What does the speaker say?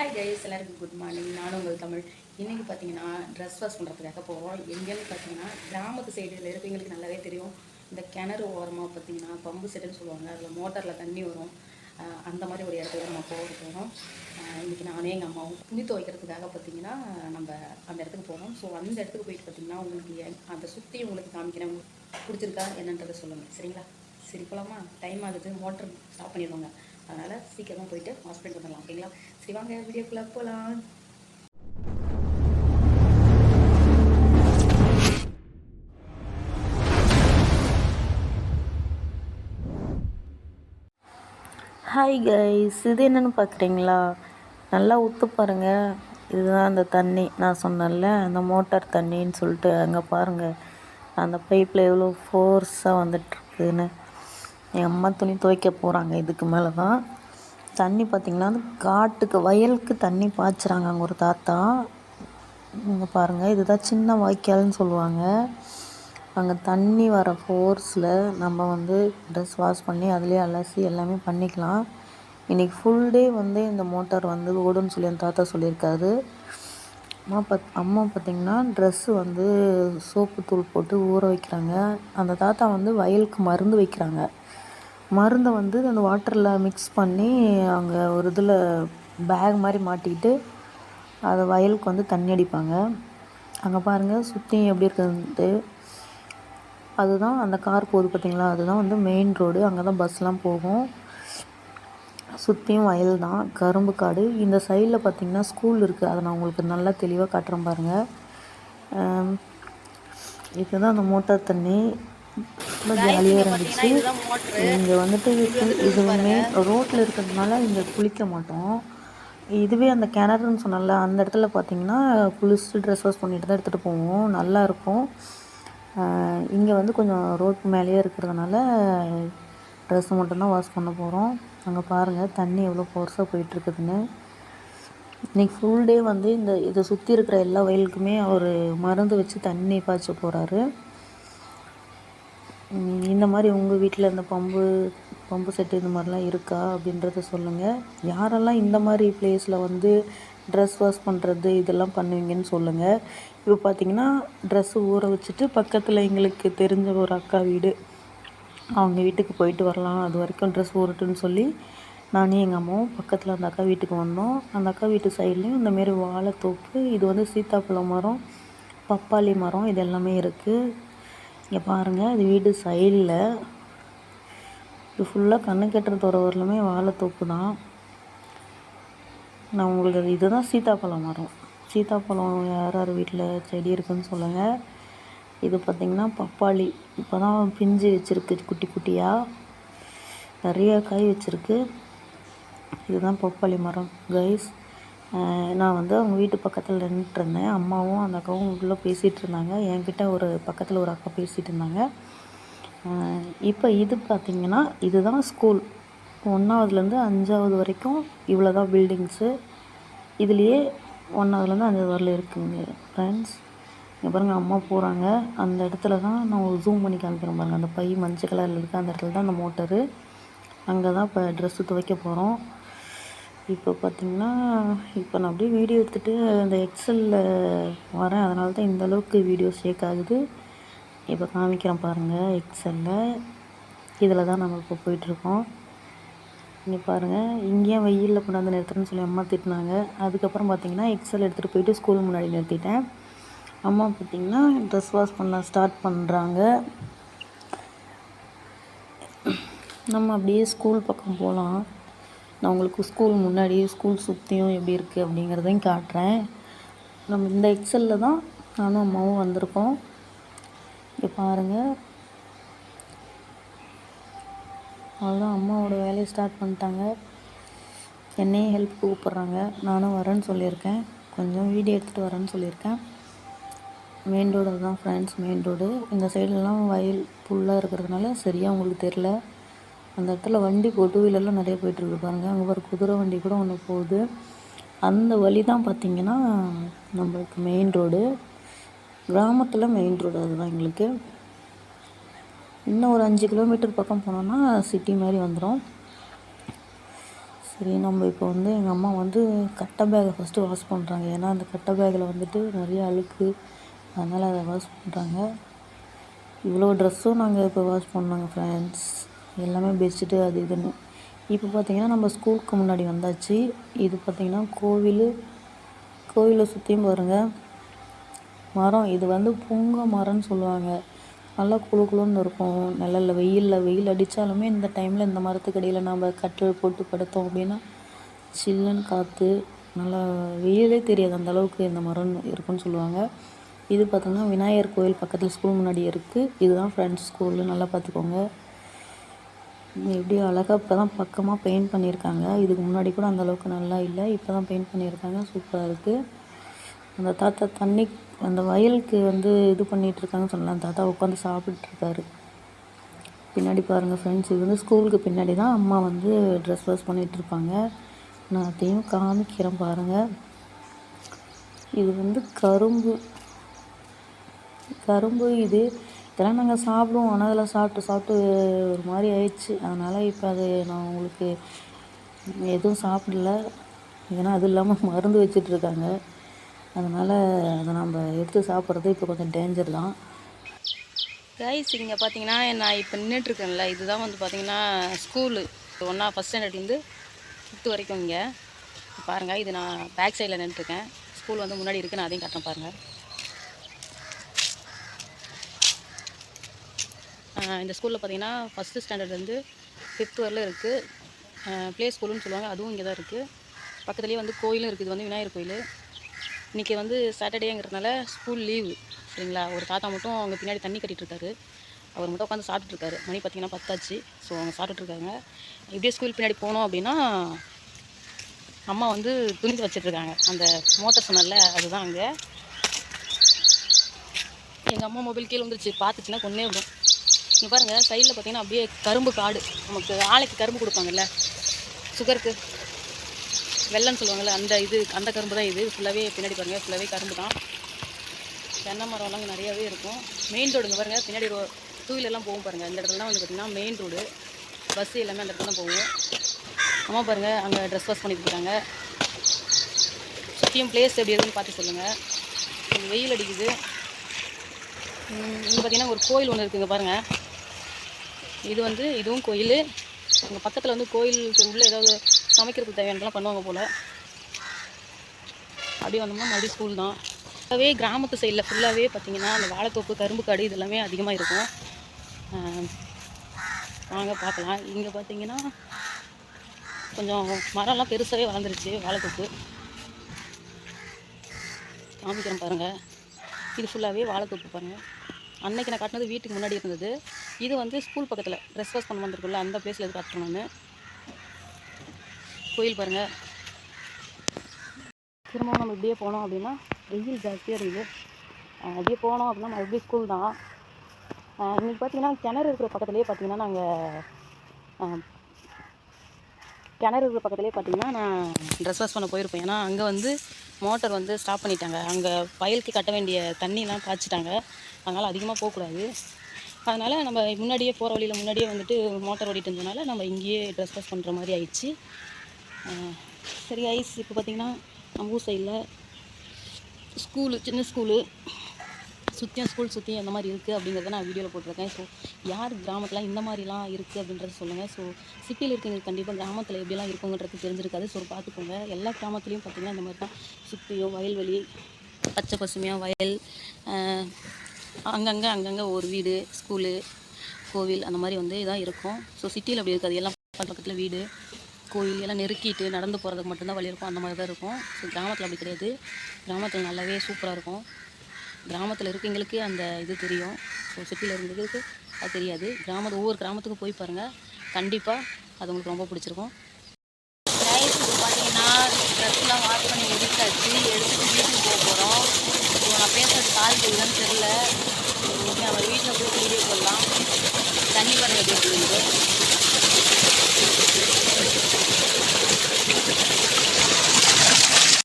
Hi guys எல்லாருக்கும் good morning நானும் உங்கள் தமிழ். இன்றைக்கி பார்த்தீங்கன்னா ட்ரெஸ் வாஷ் பண்ணுறதுக்காக போகிறோம் எங்கேன்னு பார்த்தீங்கன்னா கிராமத்து சைடில் இருக்கவங்களுக்கு நல்லாவே தெரியும். இந்த கிணறு ஓரமாக பார்த்தீங்கன்னா பம்பு செட்டுன்னு சொல்லுவாங்க. அதில் மோட்டரில் தண்ணி வரும். அந்த மாதிரி ஒரு இடத்துல நம்ம போக போகிறோம் இன்றைக்கி நானே எங்கள் அம்மாவும் துணி துவைக்கிறதுக்காக பார்த்தீங்கன்னா நம்ம அந்த இடத்துக்கு போகிறோம் ஸோ அந்த இடத்துக்கு போயிட்டு பார்த்தீங்கன்னா உங்களுக்கு அந்த சுற்றி உங்களுக்கு காமிக்கிறேன். உங்களுக்கு பிடிச்சிருக்கா என்னன்றதை சொல்லுங்கள் சரிங்களா? சரி போகலாமா டைம் ஆகுது. மோட்டர் ஸ்டாப் பண்ணிடுவாங்க. அதனால் சீக்கிரமாக போயிட்டு ஹாஸ்பிட்டல் வந்துடலாம். ஓகேங்களா? சரி வாங்க வீடியோக்குள்ளே போகலாம் ஹாய் கைஸ் இது என்னென்னு பார்க்குறீங்களா நல்லா உத்து பாருங்கள் இதுதான் அந்த தண்ணி. நான் சொன்னேன்ல அந்த மோட்டார் தண்ணின்னு சொல்லிட்டு அங்கே பாருங்கள் அந்த பைப்பில் எவ்வளோ ஃபோர்ஸாக வந்துட்டுருக்குன்னு என் அம்மா துணி துவைக்க போகிறாங்க இதுக்கு மேலே தான் தண்ணி பார்த்திங்கன்னா காட்டுக்கு வயலுக்கு தண்ணி பாய்ச்சுறாங்க அங்கே ஒரு தாத்தா. இங்கே பாருங்கள் இதுதான் சின்ன வாய்க்கால்னு சொல்லுவாங்க. அங்கே தண்ணி வர ஃபோர்ஸில் நம்ம வந்து ட்ரெஸ் வாஷ் பண்ணி அதுலேயே அலசி எல்லாமே பண்ணிக்கலாம். இன்றைக்கி ஃபுல் டே வந்து இந்த மோட்டார் வந்து ஓடுன்னு சொல்லி அந்த தாத்தா சொல்லியிருக்காரு. அம்மா பத் அம்மா பார்த்திங்கன்னா ட்ரெஸ்ஸு வந்து சோப்பு தூள் போட்டு ஊற வைக்கிறாங்க. அந்த தாத்தா வந்து வயலுக்கு மருந்து வைக்கிறாங்க. மருந்தை வந்து அந்த வாட்டரில் மிக்ஸ் பண்ணி அங்கே ஒரு இதில் பேக் மாதிரி மாட்டிக்கிட்டு அதை வயலுக்கு வந்து தண்ணி அடிப்பாங்க. அங்கே பாருங்கள் சுற்றி எப்படி இருக்குதுன்ட்டு அதுதான் அந்த கார் போகுது பார்த்தீங்களா அதுதான் வந்து மெயின் ரோடு அங்கே தான் பஸ்லாம் போகும். சுற்றியும் வயல் தான். கரும்பு காடு. இந்த சைடில் பார்த்திங்கன்னா ஸ்கூல் இருக்குது அதை நான் உங்களுக்கு நல்லா தெளிவாக காட்டுறேன் பாருங்கள் இதுதான் அந்த மோட்டார் தண்ணி. ரொம்ப ஜாலியாக இருந்துச்சு இங்கே வந்துட்டு இது- இது மெயின் ரோட்டில் இருக்கிறதுனால இங்கே குளிக்க மாட்டோம். இதுவே அந்த கிணறுன்னு சொன்னல அந்த இடத்துல பார்த்தீங்கன்னா குளிச்சுட்டு ட்ரெஸ் வாஷ் பண்ணிட்டு தான் எடுத்துகிட்டு போவோம். நல்லா இருக்கும். இங்கே வந்து கொஞ்சம் ரோட் மேலேயே இருக்கிறதுனால ட்ரெஸ்ஸை மட்டும்தான் வாஷ் பண்ண போகிறோம் அங்கே பாருங்கள் தண்ணி எவ்வளோ ஃபோர்ஸாக போயிட்டுருக்குதுன்னு இன்றைக்கி ஃபுல் டே வந்து இந்த இதை சுற்றி இருக்கிற எல்லா வயலுக்குமே அவர் மருந்து வச்சு தண்ணி பாய்ச்ச போகிறாரு இந்த மாதிரி உங்கள் வீட்டில் இந்த பம்பு பம்பு செட்டு இந்த மாதிரிலாம் இருக்கா அப்படின்றத சொல்லுங்கள் யாரெல்லாம் இந்த மாதிரி பிளேஸில் வந்து ட்ரெஸ் வாஷ் பண்ணுறது இதெல்லாம் பண்ணுவீங்கன்னு சொல்லுங்கள் இப்போ பார்த்தீங்கன்னா ட்ரெஸ்ஸு ஊற வச்சுட்டு பக்கத்தில் எங்களுக்கு தெரிஞ்ச ஒரு அக்கா வீடு. அவங்க வீட்டுக்கு போயிட்டு வரலாம். அது வரைக்கும் ட்ரெஸ் ஊறட்டுன்னு சொல்லி நானே எங்கள் அம்மாவும் பக்கத்தில் அந்த அக்கா வீட்டுக்கு வந்தோம். அந்த அக்கா வீட்டு சைட்லேயும் இந்தமாரி வாழைத்தோப்பு இது வந்து சீத்தாப்பழம் மரம் பப்பாளி மரம் இது எல்லாமே இருக்குது இங்கே பாருங்கள் இது வீடு சைடில். இது ஃபுல்லாக கண்ணு கெட்டுற துறவரிலுமே வாழைத்தோப்பு தான். நான் உங்களுக்கு அது இதுதான் சீத்தாப்பழம் மரம் சீத்தாப்பழம் யார் யார் வீட்டில் செடி இருக்குன்னு சொல்லுங்கள் இது பார்த்திங்கன்னா பப்பாளி. இப்போ தான் பிஞ்சு வச்சுருக்கு குட்டி குட்டியாக நிறைய காய் வச்சுருக்கு. இதுதான் பப்பாளி மரம். கைஸ் நான் வந்து அவங்க வீட்டு பக்கத்தில் நின்றுட்டுருந்தேன் அம்மாவும் அந்த அக்காவும் உள்ளே பேசிகிட்டு இருந்தாங்க என்கிட்ட ஒரு பக்கத்தில் ஒரு அக்கா பேசிகிட்டு இருந்தாங்க இப்போ இது பார்த்திங்கன்னா இதுதான் ஸ்கூல் ஒன்றாவதுலேருந்து அஞ்சாவது வரைக்கும் இவ்வளோ தான் பில்டிங்ஸு இதுலேயே ஒன்றாவதுலேருந்து அஞ்சாவது வரல இருக்குங்க ஃப்ரெண்ட்ஸ் இங்கே பாருங்கள் அம்மா போகிறாங்க அந்த இடத்துல தான் நான் ஒரு ஜூம் பண்ணி காமிக்கிறேன் பாருங்கள் அந்த பை மஞ்சள் கலரில் இருக்குது அந்த இடத்துல தான் அந்த மோட்டரு அங்கே தான் இப்போ ட்ரெஸ்ஸு துவைக்க போகிறோம் இப்போ பார்த்திங்கன்னா இப்போ நான் அப்படியே வீடியோ எடுத்துகிட்டு அந்த எக்ஸலில் வரேன். அதனால தான் இந்த அளவுக்கு வீடியோ ஷேக் ஆகுது. இப்போ காமிக்கிறேன் பாருங்கள் எக்ஸலில் இதில் தான் நம்ம இப்போ போயிட்டுருக்கோம். இங்கே பாருங்கள் இங்கேயும் வெயிலில் கொண்டாந்து நிறுத்துறேன்னு சொல்லி அம்மா திட்டினாங்க. அதுக்கப்புறம் பார்த்திங்கன்னா எக்ஸல் எடுத்துகிட்டு போயிட்டு ஸ்கூல் முன்னாடி நிறுத்திட்டேன். அம்மா பார்த்திங்கன்னா ட்ரெஸ் வாஷ் பண்ண ஸ்டார்ட் பண்ணுறாங்க நம்ம அப்படியே ஸ்கூல் பக்கம் போகலாம். நான் உங்களுக்கு ஸ்கூல் முன்னாடி ஸ்கூல் சுற்றியும் எப்படி இருக்குது அப்படிங்கிறதையும் காட்டுறேன். நம்ம இந்த எக்ஸலில் தான் நானும் அம்மாவும் வந்திருக்கோம். இங்கே பாருங்கள் அவ்வளோதான் அம்மாவோட வேலையை ஸ்டார்ட் பண்ணிட்டாங்க. என்னையும் ஹெல்ப் கூப்பிட்றாங்க. நானும் வரேன்னு சொல்லியிருக்கேன். கொஞ்சம் வீடியோ எடுத்துகிட்டு வரேன்னு சொல்லியிருக்கேன். மெயின் ரோடு தான் ஃப்ரெண்ட்ஸ் மெயின் ரோடு இந்த சைடுலலாம் வயல் ஃபுல்லாக இருக்கிறதுனால சரியாக உங்களுக்கு தெரில அந்த இடத்துல வண்டி டூ வீலர்லாம் நிறைய போயிட்டுருக்கு பாருங்கள் அங்கே ஒரு குதிரை வண்டி கூட ஒன்று போகுது. அந்த வழி தான் பார்த்திங்கன்னா நம்மளுக்கு மெயின் ரோடு கிராமத்தில் மெயின் ரோடு அதுதான் எங்களுக்கு. இன்னும் ஒரு அஞ்சு கிலோமீட்டர் பக்கம் போனோன்னா சிட்டி மாதிரி வந்துடும் சரி நம்ம இப்போ வந்து எங்கள் அம்மா வந்து கட்டை பேக்கை ஃபஸ்ட்டு வாஷ் பண்ணுறாங்க ஏன்னா அந்த கட்டை பேக்கில் வந்துட்டு நிறைய அழுக்கு. அதனால் அதை வாஷ் பண்ணுறாங்க இவ்வளோ ட்ரெஸ்ஸும் நாங்கள் இப்போ வாஷ் பண்ணோங்க ஃப்ரெண்ட்ஸ் எல்லாமே பெட்ஷீட்டு அது இதுன்னு. இப்போ பார்த்திங்கன்னா நம்ம ஸ்கூலுக்கு முன்னாடி வந்தாச்சு. இது பார்த்திங்கன்னா கோவில் கோவிலை சுற்றியும் பாருங்கள் மரம் இது வந்து பூங்கா மரம்னு சொல்லுவாங்க. நல்லா குளு குளுன்னு இருக்கும். நல்ல வெயிலில் வெயில் அடித்தாலுமே இந்த டைமில் இந்த மரத்துக்கு அடியில் நம்ம கட்டில் போட்டு படுத்தோம் அப்படின்னா சில்லுன்னு காற்று நல்லா வெயிலே தெரியாது அந்த அளவுக்கு இந்த மரம் இருக்குன்னு சொல்லுவாங்க. இது பார்த்தோம்னா விநாயகர் கோயில் பக்கத்தில் ஸ்கூல் முன்னாடி இருக்குது இதுதான் ஃப்ரெண்ட்ஸ் ஸ்கூலு நல்லா பார்த்துக்கோங்க எப்படி அழகாக இப்போ தான் பக்கமாக பெயிண்ட் பண்ணியிருக்காங்க. இதுக்கு முன்னாடி கூட அந்தளவுக்கு நல்லா இல்லை. இப்போ தான் பெயிண்ட் பண்ணியிருக்காங்க. சூப்பராக இருக்குது அந்த தாத்தா தண்ணி அந்த வயலுக்கு வந்து இது பண்ணிகிட்ருக்காங்கன்னு சொல்லலாம் தாத்தா உட்காந்து சாப்பிட்டுருக்காரு பின்னாடி பாருங்கள் ஃப்ரெண்ட்ஸ் இது வந்து ஸ்கூலுக்கு பின்னாடி தான் அம்மா வந்து ட்ரெஸ் வாஷ் பண்ணிகிட்ருப்பாங்க இருப்பாங்க. நான் அதையும் காமிக்கிறேன் பாருங்கள் இது வந்து கரும்பு. கரும்பு இது இதெல்லாம் நாங்கள் சாப்பிடுவோம். ஆனால் அதெல்லாம் சாப்பிட்டு சாப்பிட்டு ஒரு மாதிரி ஆயிடுச்சு. அதனால் இப்போ அது நான் உங்களுக்கு எதுவும் சாப்பிடல. ஏன்னா அது இல்லாமல் மருந்து வச்சிட்ருக்காங்க அதனால் அதை நம்ம எடுத்து சாப்பிட்றது இப்போ கொஞ்சம் டேஞ்சர் தான். கைஸ் இங்கே பார்த்தீங்கன்னா நான் இப்போ நின்றுட்டுருக்கேன்ல இதுதான் வந்து பார்த்தீங்கன்னா ஸ்கூலு ஒன்றா ஃபஸ்ட் ஸ்டாண்டர்ட்லேருந்து ஃபிஃப்த்து வரைக்கும் இங்கே. பாருங்கள் இது நான் பேக் சைடில் நின்றுட்டுருக்கேன் ஸ்கூல் வந்து முன்னாடி இருக்குது நான் அதையும் காட்டுறேன் பாருங்கள் இந்த ஸ்கூலில் பார்த்தீங்கன்னா ஃபஸ்ட்டு ஸ்டாண்டர்ட்லேருந்து ஃபிஃப்த் வரல இருக்குது ப்ளே ஸ்கூலுன்னு சொல்லுவாங்க. அதுவும் இங்கே தான் இருக்குது பக்கத்துலேயே வந்து கோயிலும் இருக்குது இது வந்து விநாயகர் கோயில். இன்றைக்கி வந்து சாட்டர்டேங்கிறதுனால ஸ்கூல் லீவு சரிங்களா? ஒரு தாத்தா மட்டும் அவங்க பின்னாடி தண்ணி கட்டிட்டு இருக்காரு. அவர் மட்டும் உட்காந்து சாப்பிட்டுருக்காரு மணி பார்த்திங்கன்னா பத்தாச்சு. ஸோ அவங்க சாப்பிட்டுட்ருக்காங்க இப்படியே ஸ்கூல் பின்னாடி போனோம் அப்படின்னா அம்மா வந்து துணி துவைச்சிட்ருக்காங்க அந்த மோட்டர் சொன்னல அதுதான் அங்கே. எங்கள் அம்மா மொபைல் கீழே வந்துருச்சு பார்த்துச்சுன்னா கொன்னே விடும். இங்கே பாருங்கள் சைடில் பார்த்தீங்கன்னா அப்படியே கரும்பு காடு. நமக்கு ஆலைக்கு கரும்பு கொடுப்பாங்கல்ல சுகருக்கு. வெள்ளம்னு சொல்லுவாங்கள்ல அந்த இது அந்த கரும்பு தான் இது. ஃபுல்லாகவே பின்னாடி பாருங்கள் ஃபுல்லாகவே கரும்பு தான். தென்னை மரம்லாம் இங்கே நிறையாவே இருக்கும். மெயின் ரோடுங்க பாருங்கள் பின்னாடி ரோ டூ வீலர்லாம் போகும் பாருங்கள் இந்த இடத்துலலாம் வந்து பார்த்திங்கன்னா மெயின் ரோடு பஸ் எல்லாமே அந்த இடத்துல தான் போகும். அம்மா பாருங்கள் அங்கே ட்ரெஸ் வாஷ் பண்ணிட்டு இருக்காங்க. சுற்றியும் பிளேஸ் எப்படி இருக்குன்னு பார்த்து சொல்லுங்கள் வெயில் அடிக்குது. இங்கே பார்த்தீங்கன்னா ஒரு கோயில் ஒன்று இருக்குதுங்க பாருங்கள் இது வந்து இதுவும் கோயில். இங்கே பக்கத்தில் வந்து கோயிலுக்கு உள்ளே ஏதாவது சமைக்கிறதுக்கு தேவையானலாம் பண்ணுவாங்க போல். அப்படியே வந்தோம்னா மறுபடியும் ஸ்கூல் தான். ஃபுல்லாகவே கிராமத்து சைடில் ஃபுல்லாகவே பார்த்தீங்கன்னா அந்த வாழைத்தோப்பு கரும்பு காடு இதெல்லாமே அதிகமாக இருக்கும். வாங்க பார்க்கலாம் இங்கே பார்த்தீங்கன்னா கொஞ்சம் மரம்லாம் பெருசாகவே வளர்ந்துருச்சு வாழைத்தோப்பு. காமிக்கிறேன் பாருங்கள் இது ஃபுல்லாகவே வாழைத்தோப்பு பாருங்கள் அன்னைக்கு நான் காட்டினது வீட்டுக்கு முன்னாடி இருந்தது. இது வந்து ஸ்கூல் பக்கத்தில் ட்ரெஸ் வாஷ் பண்ண வந்திருக்குல்ல அந்த பிளேஸில் இது காட்டுறோம் நான்? கோயில் பாருங்கள் திரும்பவும் நம்ம இப்படியே போனோம் அப்படின்னா வெயில் ஜாஸ்தியாக இருக்குது. அப்படியே போனோம் அப்படின்னா மறுபடியும் ஸ்கூல் தான். இன்றைக்கி பார்த்தீங்கன்னா கிணறு இருக்கிற பக்கத்துலேயே பார்த்தீங்கன்னா நாங்கள் கிணறு இருக்கிற பக்கத்துலேயே பார்த்தீங்கன்னா நான் ட்ரெஸ் வாஷ் பண்ண போயிருப்பேன். ஏன்னா அங்கே வந்து மோட்டர் வந்து ஸ்டாப் பண்ணிட்டாங்க. அங்கே வயலுக்கு கட்ட வேண்டிய தண்ணிலாம் பாய்ச்சிட்டாங்க. அதனால் அதிகமாக போகக்கூடாது. அதனால் நம்ம முன்னாடியே போகிற வழியில் முன்னாடியே வந்துட்டு மோட்டார் ஓடிட்டு இருந்ததுனால நம்ம இங்கேயே ட்ரெஸ் வாஷ் பண்ணுற மாதிரி ஆயிடுச்சு. சரி ஐஸ் இப்போ பார்த்திங்கன்னா நம்ம ஊர் சைடில் ஸ்கூலு சின்ன ஸ்கூலு சுற்றியும் ஸ்கூல் சுற்றியும் எந்த மாதிரி இருக்குது அப்படிங்கிறத நான் வீடியோவில் போட்டிருக்கேன். ஸோ யார் கிராமத்தில் இந்த மாதிரிலாம் இருக்குது அப்படின்றத சொல்லுங்கள் ஸோ சிட்டியில் இருக்கவங்களுக்கு கண்டிப்பாக கிராமத்தில் எப்படிலாம் இருக்குங்கிறது தெரிஞ்சிருக்காது. ஸோ பார்த்துக்கோங்க எல்லா கிராமத்துலேயும் பார்த்திங்கன்னா இந்த மாதிரி தான் சுற்றியும் வயல்வெளி பச்சை பசுமையாக வயல் அங்கங்கே அங்கங்கே ஒரு வீடு ஸ்கூலு கோவில் அந்த மாதிரி வந்து இதான் இருக்கும். ஸோ சிட்டியில் அப்படி இருக்காது. எல்லாம் பக்கத்தில் வீடு கோயில் எல்லாம் நெருக்கிட்டு நடந்து போகிறதுக்கு மட்டும்தான் வழி இருக்கும். அந்த மாதிரி தான் இருக்கும். ஸோ கிராமத்தில் அப்படி கிடையாது. கிராமத்தில் நல்லாவே சூப்பராக இருக்கும். கிராமத்தில் இருக்கவங்களுக்கு அந்த இது தெரியும். ஸோ சிட்டியில் இருந்ததுக்கு அது தெரியாது. கிராமத்து ஒவ்வொரு கிராமத்துக்கும் போய் பாருங்கள் கண்டிப்பாக அது உங்களுக்கு ரொம்ப பிடிச்சிருக்கும். ரைஸ் இப்போ பார்த்தீங்கன்னா ட்ரெஸ்லாம் வாஷ் பண்ணி எடுத்தாச்சு. எடுத்துகிட்டு வீட்டுக்கு போக போகிறோம் நான் பேசுகிறது கால் தெரியுதான்னு தெரில ஓகே நம்ம வீட்டில் போய் வீடியோ போடலாம். தண்ணி பண்ண வேண்டிய